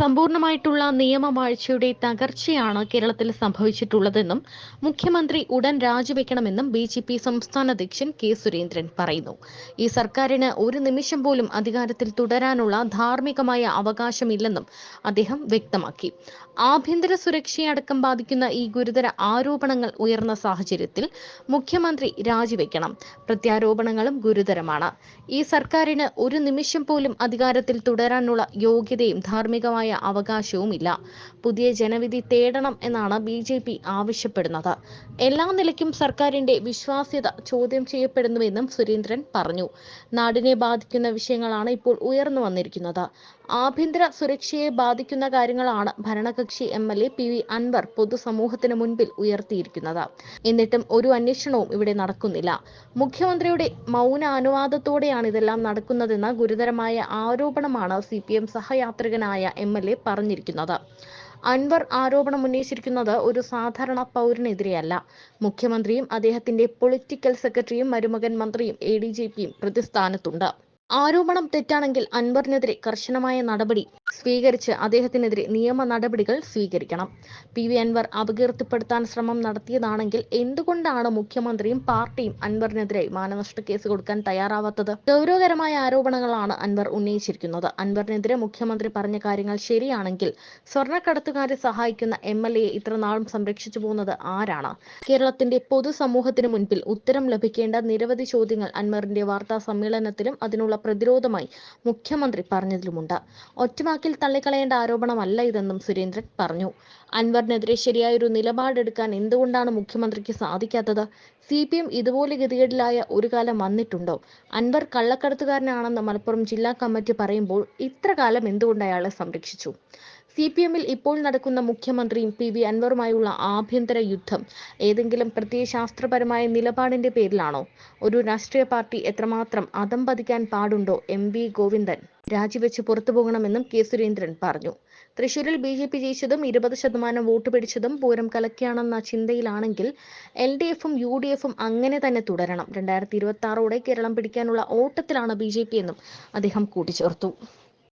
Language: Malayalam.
സമ്പൂർണമായിട്ടുള്ള നിയമവാഴ്ചയുടെ തകർച്ചയാണ് കേരളത്തിൽ സംഭവിച്ചിട്ടുള്ളതെന്നും മുഖ്യമന്ത്രി ഉടൻ രാജിവെക്കണമെന്നും ബി ജെ പി സംസ്ഥാന അധ്യക്ഷൻ കെ സുരേന്ദ്രൻ പറയുന്നു. ഈ സർക്കാരിന് ഒരു നിമിഷം പോലും അധികാരത്തിൽ തുടരാനുള്ള ധാർമ്മികമായ അവകാശമില്ലെന്നും അദ്ദേഹം വ്യക്തമാക്കി. ആഭ്യന്തര സുരക്ഷയടക്കം ബാധിക്കുന്ന ഈ ഗുരുതര ആരോപണങ്ങൾ ഉയർന്ന സാഹചര്യത്തിൽ മുഖ്യമന്ത്രി രാജിവെക്കണം. പ്രത്യാരോപണങ്ങളും ഗുരുതരമാണ്. ഈ സർക്കാരിന് ഒരു നിമിഷം പോലും അധികാരത്തിൽ തുടരാനുള്ള യോഗ്യതയും ധാർമ്മികമായ അവകാശവും ഇല്ല പുതിയ ജനവിധി തേടണം എന്നാണ് ബി ജെ പി ആവശ്യപ്പെടുന്നത്. എല്ലാ നിലയ്ക്കും സർക്കാരിന്റെ വിശ്വാസ്യത ചോദ്യം ചെയ്യപ്പെടുന്നുവെന്നും സുരേന്ദ്രൻ പറഞ്ഞു. നാടിനെ ബാധിക്കുന്ന വിഷയങ്ങളാണ് ഇപ്പോൾ ഉയർന്നു വന്നിരിക്കുന്നത്. ആഭ്യന്തര സുരക്ഷയെ ബാധിക്കുന്ന കാര്യങ്ങളാണ് ഭരണകക്ഷി M L A P V Anvar പൊതുസമൂഹത്തിന് മുൻപിൽ ഉയർത്തിയിരിക്കുന്നത്. എന്നിട്ടും ഒരു അന്വേഷണവും ഇവിടെ നടക്കുന്നില്ല. മുഖ്യമന്ത്രിയുടെ മൗന അനുവാദത്തോടെയാണ് ഇതെല്ലാം നടക്കുന്നതെന്ന ഗുരുതരമായ ആരോപണമാണ് സി പി എം സഹയാത്രികനായ എം എൽ എ പറഞ്ഞിരിക്കുന്നത്. അൻവർ ആരോപണം ഉന്നയിച്ചിരിക്കുന്നത് ഒരു സാധാരണ പൗരനെതിരെയല്ല. മുഖ്യമന്ത്രിയും അദ്ദേഹത്തിന്റെ പൊളിറ്റിക്കൽ സെക്രട്ടറിയും മരുമകൻ മന്ത്രിയും എ ഡി ജി പിയും പ്രതിസ്ഥാനത്തുണ്ട്. ആരോപണം തെറ്റാണെങ്കിൽ അൻവറിനെതിരെ കർശനമായ നടപടി സ്വീകരിച്ച് അദ്ദേഹത്തിനെതിരെ നിയമ നടപടികൾ സ്വീകരിക്കണം. പി വി അൻവർ അപകീർത്തിപ്പെടുത്താൻ ശ്രമം നടത്തിയതാണെങ്കിൽ എന്തുകൊണ്ടാണ് മുഖ്യമന്ത്രിയും പാർട്ടിയും അൻവറിനെതിരെ മാനനഷ്ട കേസ് കൊടുക്കാൻ തയ്യാറാവാത്തത്? ഗൗരവകരമായ ആരോപണങ്ങളാണ് അൻവർ ഉന്നയിച്ചിരിക്കുന്നത്. അൻവറിനെതിരെ മുഖ്യമന്ത്രി പറഞ്ഞ കാര്യങ്ങൾ ശരിയാണെങ്കിൽ സ്വർണക്കടത്തുകാരെ സഹായിക്കുന്ന എം എൽ എ ഇത്രനാളും സംരക്ഷിച്ചു പോകുന്നത് ആരാണ്? കേരളത്തിന്റെ പൊതുസമൂഹത്തിന് മുൻപിൽ ഉത്തരം ലഭിക്കേണ്ട നിരവധി ചോദ്യങ്ങൾ അൻവറിന്റെ വാർത്താ സമ്മേളനത്തിലും അതിനുള്ള പ്രതിരോധമായി മുഖ്യമന്ത്രി പറഞ്ഞതിലുമുണ്ട്. ഒറ്റവാക്കിൽ തള്ളിക്കളയേണ്ട ആരോപണമല്ല ഇതെന്നും സുരേന്ദ്രൻ പറഞ്ഞു. അൻവറിനെതിരെ ശരിയായൊരു നിലപാടെടുക്കാൻ എന്തുകൊണ്ടാണ് മുഖ്യമന്ത്രിക്ക് സാധിക്കാത്തത്? സി പി എം ഇതുപോലെ ഗതികേടിലായ ഒരു കാലം വന്നിട്ടുണ്ടോ? അൻവർ കള്ളക്കടത്തുകാരനാണെന്ന് മലപ്പുറം ജില്ലാ കമ്മിറ്റി പറയുമ്പോൾ ഇത്ര കാലം എന്തുകൊണ്ട് അയാളെ സംരക്ഷിച്ചു? സി പി എമ്മിൽ ഇപ്പോൾ നടക്കുന്ന മുഖ്യമന്ത്രിയും പി വി അൻവറുമായുള്ള ആഭ്യന്തര യുദ്ധം ഏതെങ്കിലും പ്രത്യയശാസ്ത്രപരമായ നിലപാടിന്റെ പേരിലാണോ? ഒരു രാഷ്ട്രീയ പാർട്ടി എത്രമാത്രം അതമ്പതിക്കാൻ പാടുണ്ടോ? എം വി ഗോവിന്ദൻ രാജിവെച്ച് പുറത്തു പോകണമെന്നും കെ സുരേന്ദ്രൻ പറഞ്ഞു. തൃശൂരിൽ ബി ജെ പി ജയിച്ചതും ഇരുപത് ശതമാനം വോട്ട് പിടിച്ചതും പൂരം കലക്കിയാണെന്ന ചിന്തയിലാണെങ്കിൽ എൽ ഡി എഫും യു ഡി എഫും അങ്ങനെ തന്നെ തുടരണം. രണ്ടായിരത്തി ഇരുപത്തി ആറോടെ കേരളം പിടിക്കാനുള്ള ഓട്ടത്തിലാണ് ബി ജെ പി എന്നും അദ്ദേഹം കൂട്ടിച്ചേർത്തു.